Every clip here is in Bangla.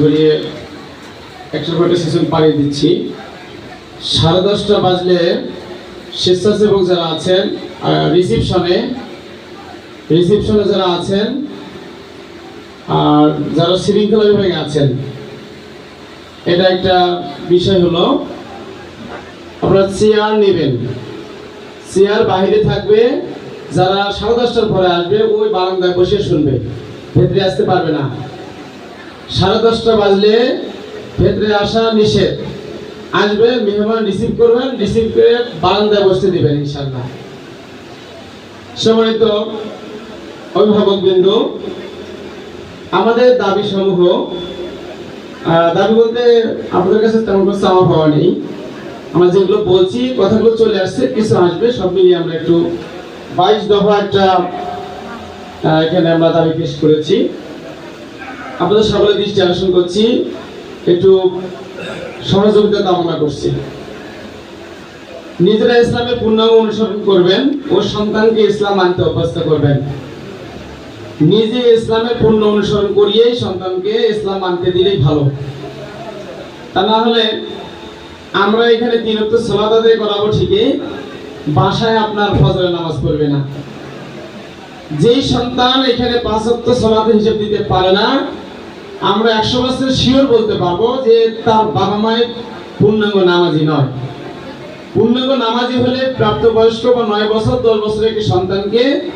ধরিয়ে একশো ঘণ্টা সেশন পাড়িয়ে দিচ্ছি। সাড়ে দশটা বাজলে স্বেচ্ছাসেবক যারা আছেন রিসিপশনে রিসিপশনে যারা আছেন, আর যারা শৃঙ্খলা বিভাগে আছেন, এটা একটা বিষয় হলো, আপনারা চেয়ার নেবেন। চেয়ার বাইরে থাকবে, যারা সাড়ে দশটার পরে আসবে, ওই বারান্দায় বসে শুনবে। ভেতরে আসতে পারবে না। সাড়ে দশটা বাজলে ভেতরে আসা নিষেধ। আসবে, মেহমান রিসিভ করবেন রিসিভ করে বারান্দায় বসতে দিবেন ইনশাল্লাহ সম্মানিত অভিভাবক বিন্দু আমাদের দাবি সমূহ দাবি বলতে আপনাদের কাছে তেমন কোনো চাওয়া পাওয়া নেই। আমরা যেগুলো বলছি, কথাগুলো চলে আসছে, কিছু আসবে, সব মিলিয়ে আমরা একটু বাইশ দফা একটা এখানে আমরা দাবি পেশ করেছি। আপনাদের সকলের দৃষ্টি আকর্ষণ করছি। একটু সহযোগিতা কামনা করছি। নিজেরা ইসলামের পূর্ণাঙ্গ অনুসরণ করবেন ও সন্তানকে ইসলাম মানতে অভ্যস্ত করবেন। নিজে ইসলামের পূর্ণ অনুসরণ করিয়েই সন্তানকে ইসলাম মানতে দিলেই ভালো। তা না হলে আমরা এখানে তিন অক্ট সলাত আদায় করাবো ঠিকই, বাসায় আপনার ফজরের নামাজ পড়বে না। যেই সন্তান এখানে পাঁচ অক্ট সলাত হিসেব দিতে পারে না আমরা একশো বছর শিওর বলতে পারব যে তার বাবা মায়ের পূর্ণাঙ্গ নামাজি নয়। পূর্ণাঙ্গ নামাজি হলে প্রাপ্তবয়স্ক বা নয় বছর, দশ বছরের একটি সন্তানকে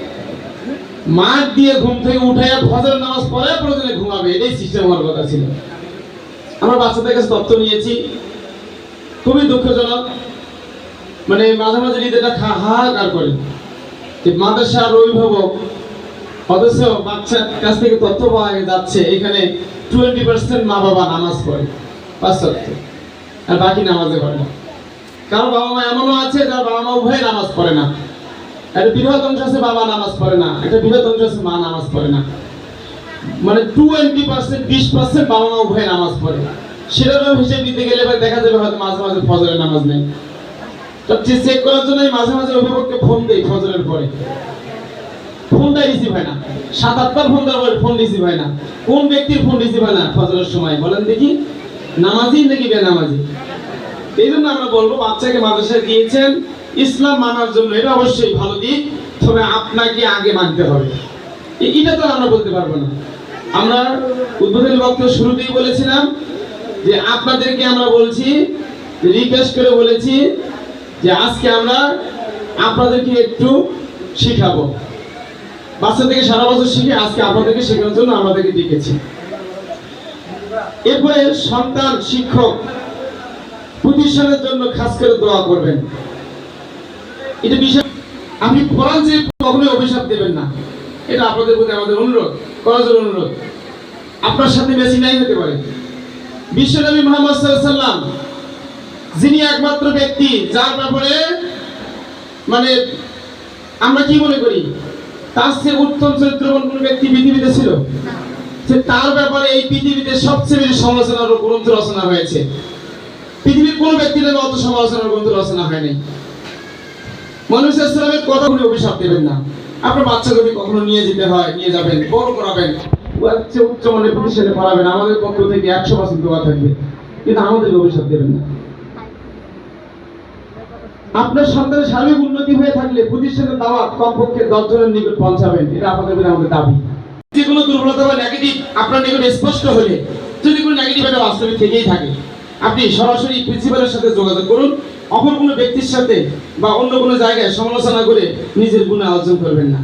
মাঠ দিয়ে ঘুম থেকে উঠে ফজর নামাজ পড়ে প্রয়োজনে ঘুমাবে, এটাই সিস্টেম হওয়ার কথা ছিল। আমরা বাচ্চাদের কাছে তথ্য নিয়েছি, খুবই দুঃখজনক। মানে মাঝে মাঝে খা- হাহাকার করে যে মাদ্রাসার অভিভাবক অথচ বাচ্চার কাছ থেকে তথ্য পাওয়া যাচ্ছে, এখানে টোয়েন্টি পার্সেন্ট মা বাবা নামাজ পড়ে। পাঁচ আর বাকি নামাজে পড়ে না। কারণ বাবা মা এমনও আছে, যার বাবা মা উভয় নামাজ পড়ে না। একটা বৃহৎ অংশ আছে, বাবা নামাজ পড়ে না। একটা বৃহৎ অংশ আছে, মা নামাজ পড়ে না। মানে টোয়েন্টি পার্সেন্ট বিশ পার্সেন্ট বাবা মা উভয় নামাজ পড়ে। সেরকম হিসেব দিতে গেলে এবার দেখা যাবে হয়তো মাঝে মাঝে ফজরের নামাজ নেই। চেক করার জন্য মাঝে মাঝে অভিভাবককে ফোন দেই, ফজরের পরে। ফোনটা রিসিভ হয় না। সাত, আটবার ফোন দেওয়ার ফোন রিসিভ হয় না। কোন ব্যক্তির ফোন রিসিভ হয় না? ফজরের সময়। বলেন দেখি। নামাজি নাকি বেনামাজি? এই জন্য আমরা বলব, বাচ্চাকে মাদ্রাসায় দিয়েছেন। ইসলাম মানার জন্য এটা অবশ্যই ভালো দিক। তবে আপনাকে আগে মানতে হবে। এটা তো আমরা বলতে পারব না। আমরা উদ্বোধনী বক্তব্য শুরুতেই বলেছিলাম যে আপনাদেরকে আমরা বলছি রিকোয়েস্ট করে বলেছি যে আজকে আমরা আপনাদেরকে একটু শিখাবো। বাচ্চা থেকে সারা বছর শিখে আজকে আপনাদেরকে শেখানোর জন্য আমাদেরকে ডেকেছি। এরপরে সন্তান শিক্ষক প্রতিষ্ঠানের জন্য খাস করে দোয়া করবেন। এটা আপনি যে কখনোই অভিশাপ দেবেন না। এটা আপনাদের প্রতি আমাদের অনুরোধ অনুরোধ। আপনার সাথে নাই হতে পারে। বিশ্বনবী মোহাম্মদ সাল্লাম যিনি একমাত্র ব্যক্তি, যার ব্যাপারে মানে আমরা কি মনে করি? তার চেয়ে উত্তম চরিত্রবান কোন ব্যক্তি পৃথিবীতে ছিল? তার ব্যাপারে এই পৃথিবীতে সবচেয়ে বেশি সমালোচনার গ্রন্থ রচনা হয়েছে। পৃথিবীর কোন ব্যক্তির নামে অত সমালোচনার গ্রন্থ রচনা হয়নি। মানুষ ইসলামের কথা বলে অভিশাপ দেবেন না। আপনার বাচ্চাকে যদি কখনো নিয়ে যেতে হয়, নিয়ে যাবেন, বড় করাবেন। উচ্চ মানের প্রতিষ্ঠানে পড়াবেন, আমাদের পক্ষ থেকে একশো পার্সেন্ট থাকবে। কিন্তু আমাদেরকে অভিশাপ দেবেন না। আপনার সন্তানের সার্বিক উন্নতি হয়ে থাকলে প্রতিষ্ঠানের দাওয়াত কমপক্ষে দশ জনের নিকট পৌঁছাবেন। এটা আপনাদের আমাদের দাবি। যে কোনো দুর্বলতা বা নেগেটিভ আপনার নিকট স্পষ্ট হলে, যদি কোনো নেগেটিভ একটা বাস্তবিক থেকেই থাকে, আপনি সরাসরি প্রিন্সিপালের সাথে যোগাযোগ করুন। অপর কোনো ব্যক্তির সাথে বা অন্য কোনো জায়গায় সমালোচনা করে নিজের গুণে অর্জন করবেন না।